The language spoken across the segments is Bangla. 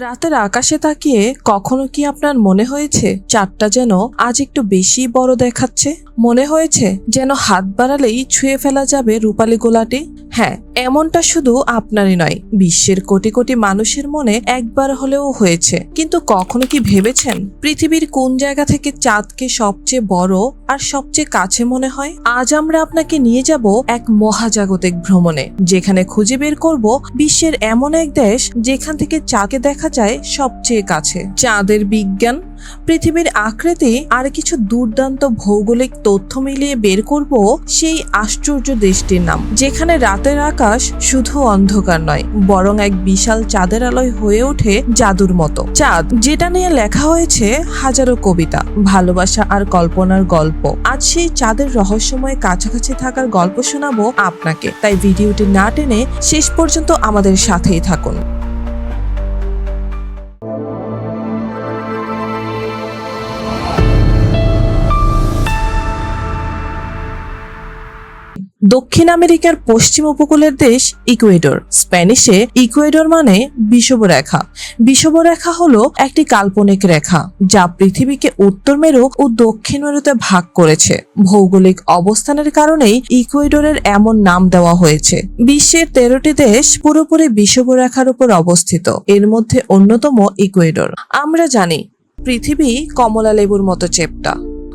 রাতের আকাশে তাকিয়ে কখনো কি আপনার মনে হয়েছে চাঁদটা যেন আজ একটু বেশি বড় দেখাচ্ছে? মনে হয়েছে যেন হাত বাড়ালেই ছুঁয়ে ফেলা যাবে রূপালী গোলাটি? হ্যাঁ এমনটা শুধু আপনারই নয়, বিশ্বের কোটি কোটি মানুষের মনে একবার হলেও হয়েছে। কিন্তু কখনো কি ভেবেছেন? পৃথিবীর কোন জায়গা থেকে চাঁদকে সবচেয়ে বড় আর সবচেয়ে কাছে মনে হয়? আজ আমরা আপনাকে নিয়ে যাব এক মহাজাগতিক ভ্রমণে, যেখানে খুঁজে বের করব বিশ্বের এমন এক দেশ যেখান থেকে চাঁদকে দেখা যায় সবচেয়ে কাছে। চাঁদের বিজ্ঞান, পৃথিবীর আকৃতি আর কিছু দুর্দান্ত ভৌগোলিক তথ্য মিলিয়ে বের করব সেই আশ্চর্য দেশটির নাম, যেখানে রাতের আকাশ শুধু অন্ধকার নয়, বরং এক বিশাল চাঁদের আলোয় হয়ে ওঠে জাদুর মতো। চাঁদ, যেটা নিয়ে লেখা হয়েছে হাজারো কবিতা, ভালোবাসা আর কল্পনার গল্প। আজ সেই চাঁদের রহস্যময় কাছাকাছি থাকার গল্প শোনাবো আপনাকে। তাই ভিডিওটি না টেনে শেষ পর্যন্ত আমাদের সাথেই থাকুন। দক্ষিণ আমেরিকার পশ্চিম উপকূলের দেশ ইকুয়েডর। স্প্যানিশে ইকুয়েডর মানে বিষুবরেখা। বিষুবরেখা হলো একটি কাল্পনিক রেখা, যা পৃথিবীকে উত্তর মেরু ও দক্ষিণ মেরুতে ভাগ করেছে। ভৌগোলিক অবস্থানের কারণেই ইকুয়েডরের এমন নাম দেওয়া হয়েছে। বিশ্বের তেরোটি দেশ পুরোপুরি বিষুবরেখার উপর অবস্থিত। এর মধ্যে অন্যতম ইকুয়েডর। আমরা জানি, পৃথিবী কমলা লেবুর মতো চেপটা।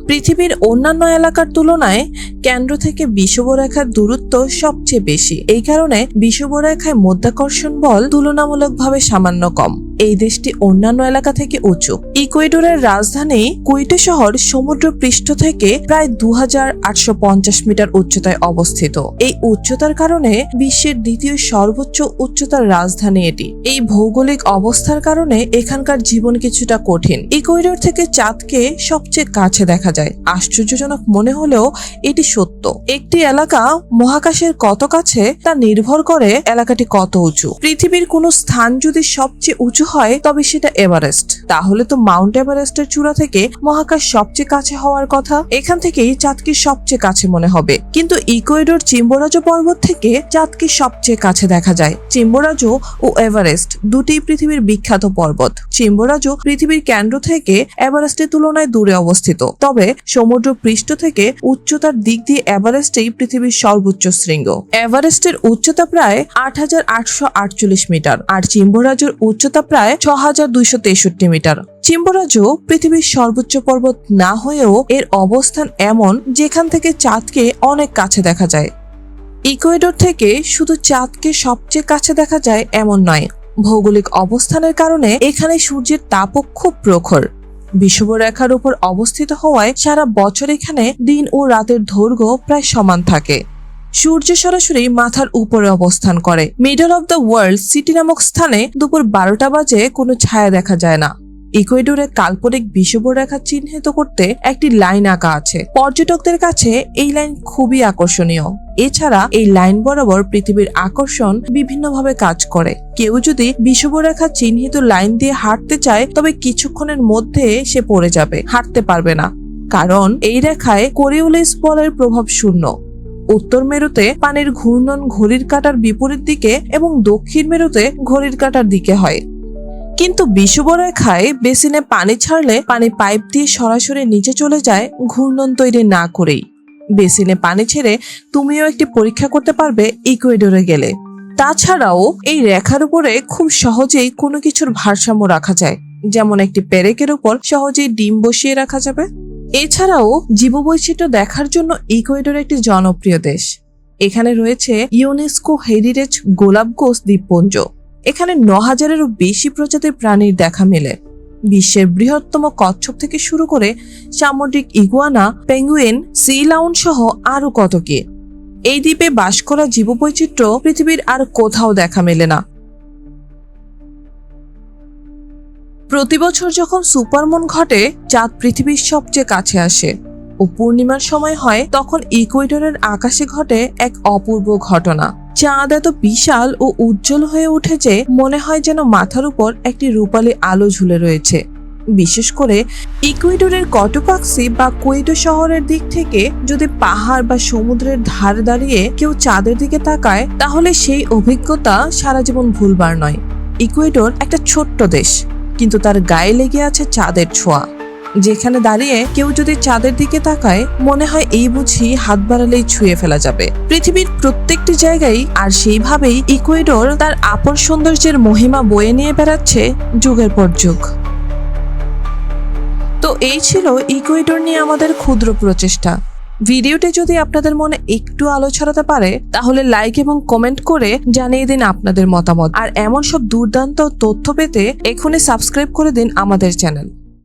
পৃথিবীর অন্যান্য এলাকার তুলনায় কেন্দ্র থেকে বিষুবরেখার দূরত্ব সবচেয়ে বেশি। এই কারণে বিষুবরেখায় মধ্যাকর্ষণ বল তুলনামূলকভাবে সামান্য কম। এই দেশটি অন্যান্য এলাকা থেকে উঁচু। ইকুয়েডরের রাজধানী কুইটো শহর সমুদ্র পৃষ্ঠ থেকে প্রায় দু হাজার আটশো পঞ্চাশ মিটার উচ্চতায় অবস্থিত। এই উচ্চতার কারণে বিশ্বের দ্বিতীয় সর্বোচ্চ উচ্চতার রাজধানী এটি। এই ভৌগোলিক অবস্থার কারণে এখানকার জীবন কিছুটা কঠিন। ইকুয়েডর থেকে চাঁদকে সবচেয়ে কাছে দেখা যায়। আশ্চর্যজনক মনে হলেও এটি সত্য। একটি এলাকা মহাকাশের কত কাছে তা নির্ভর করে এলাকাটি কত উঁচু। পৃথিবীর কোনো স্থান যদি সবচেয়ে উঁচু হয় তবে সেটা এভারেস্ট। তাহলে তো মাউন্ট এভারেস্টের চূড়া থেকে মহাকাশ সবচেয়ে কাছে হওয়ার কথা। এখান থেকেই চাঁদকে সবচেয়ে কাছে মনে হবে। কিন্তু ইকুয়েডর চিম্বোরাজো পর্বত থেকে চাঁদকে সবচেয়ে কাছে দেখা যায়। চিম্বোরাজো ও এভারেস্ট দুটি পৃথিবীর বিখ্যাত পর্বত। চিম্বোরাজো পৃথিবীর কেন্দ্র থেকে এভারেস্টের তুলনায় দূরে অবস্থিত। তবে সমুদ্র পৃষ্ঠ থেকে উচ্চতার দিক দিয়ে এভারেস্টেই পৃথিবীর সর্বোচ্চ শৃঙ্গ। এভারেস্টের উচ্চতা প্রায় আট হাজার আটশো আটচল্লিশ মিটার, আর চিম্বোরাজোর উচ্চতা প্রায় ছ হাজার দুইশো তেষট্টি মিটার চিম্বোরাজো পৃথিবীর সর্বোচ্চ পর্বত না হয়েও এর অবস্থান এমন যেখান থেকে চাঁদকে অনেক কাছে দেখা যায়। ইকুয়েডর থেকে শুধু চাঁদকে সবচেয়ে কাছে দেখা যায় এমন নয়, ভৌগোলিক অবস্থানের কারণে এখানে সূর্যের তাপও খুব প্রখর। বিষুবরেখার উপর অবস্থিত হওয়ায় সারা বছর এখানে দিন ও রাতের দৈর্ঘ্য প্রায় সমান থাকে। সূর্য সরাসরি মাথার উপরে অবস্থান করে। Middle of the world city নামক স্থানে দুপুর বারোটা বাজে কোনো ছায়া দেখা যায় না। ইকুয়েডরে কাল্পনিক বিষুবরেখা চিহ্নিত করতে একটি লাইন আঁকা আছে। পর্যটকদের কাছে এই লাইন খুবই আকর্ষণীয়। এছাড়া এই লাইন বরাবর পৃথিবীর আকর্ষণ বিভিন্নভাবে কাজ করে। কেউ যদি বিষুবরেখা চিহ্নিত লাইন দিয়ে হাঁটতে চায়, তবে কিছুক্ষণের মধ্যে সে পড়ে যাবে, হাঁটতে পারবে না। কারণ এই রেখায় কোরিওলিস বলের প্রভাব শূন্য। উত্তর মেরুতে পানির ঘূর্ণন ঘড়ির কাটার বিপরীত দিকে এবং দক্ষিণ মেরুতে ঘড়ির কাঁটার দিকে হয়। কিন্তু বিষুবরেখায় বেসিনে পানি ছাড়লে পানি পাইপ দিয়ে সরাসরি নিচে চলে যায় ঘূর্ণন তৈরি না করেই। বেসিনে পানি ছেড়ে তুমিও একটি পরীক্ষা করতে পারবে ইকুয়েডরে গেলে। তাছাড়াও এই রেখার উপরে খুব সহজেই কোনো কিছুর ভারসাম্য রাখা যায়, যেমন একটি পেরেকের উপর সহজেই ডিম বসিয়ে রাখা যাবে। এছাড়াও জীববৈচিত্র্য দেখার জন্য ইকুয়েডর একটি জনপ্রিয় দেশ। এখানে রয়েছে ইউনেস্কো হেরিটেজ গোলাপ গোলাপগোস দ্বীপপুঞ্জ। এখানে ন হাজারেরও বেশি প্রজাতির প্রাণীর দেখা মেলে। বিশ্বের বৃহত্তম কচ্ছপ থেকে শুরু করে সামুদ্রিক ইগুয়ানা, পেঙ্গুইন সিলাউন সহ আরও কত কি এই দ্বীপে বাস করা জীববৈচিত্র্য পৃথিবীর আর কোথাও দেখা মেলে না। প্রতি বছর যখন সুপারমুন ঘটে, চাঁদ পৃথিবীর সবচেয়ে কাছে আসে ও পূর্ণিমার সময় হয়, তখন ইকুয়েডরের আকাশে ঘটে এক অপূর্ব ঘটনা। চাঁদ এত বিশাল ও উজ্জ্বল হয়ে উঠে যে মনে হয় যেন মাথার উপর একটি রূপালী আলো ঝুলে রয়েছে। বিশেষ করে ইকুয়েডরের কটোপাক্সি বা কুইটো শহরের দিক থেকে যদি পাহাড় বা সমুদ্রের ধার দাঁড়িয়ে কেউ চাঁদের দিকে তাকায়, তাহলে সেই অভিজ্ঞতা সারা জীবন ভুলবার নয়। ইকুয়েডর একটা ছোট্ট দেশ, কিন্তু তার গায়ে লেগে আছে চাঁদের ছোঁয়া। যেখানে দাঁড়িয়ে কেউ যদি চাঁদের দিকে তাকায়, মনে হয় এই বুঝি হাত বাড়ালেই ছুঁয়ে ফেলা যাবে। পৃথিবীর প্রত্যেকটি জায়গায় আর সেইভাবেই ইকুয়েডর তার আপন সৌন্দর্যের মহিমা বয়ে নিয়ে বেড়াচ্ছে যুগের পর যুগ। তো এই ছিল ইকুয়েডর নিয়ে আমাদের ক্ষুদ্র প্রচেষ্টা। ভিডিওটি যদি আপনাদের মনে একটু আলো ছড়াতে পারে, তাহলে লাইক এবং কমেন্ট করে জানিয়ে দিন আপনাদের মতামত। আর এমন সব দুর্দান্ত তথ্য পেতে এখনই সাবস্ক্রাইব করে দিন আমাদের চ্যানেল।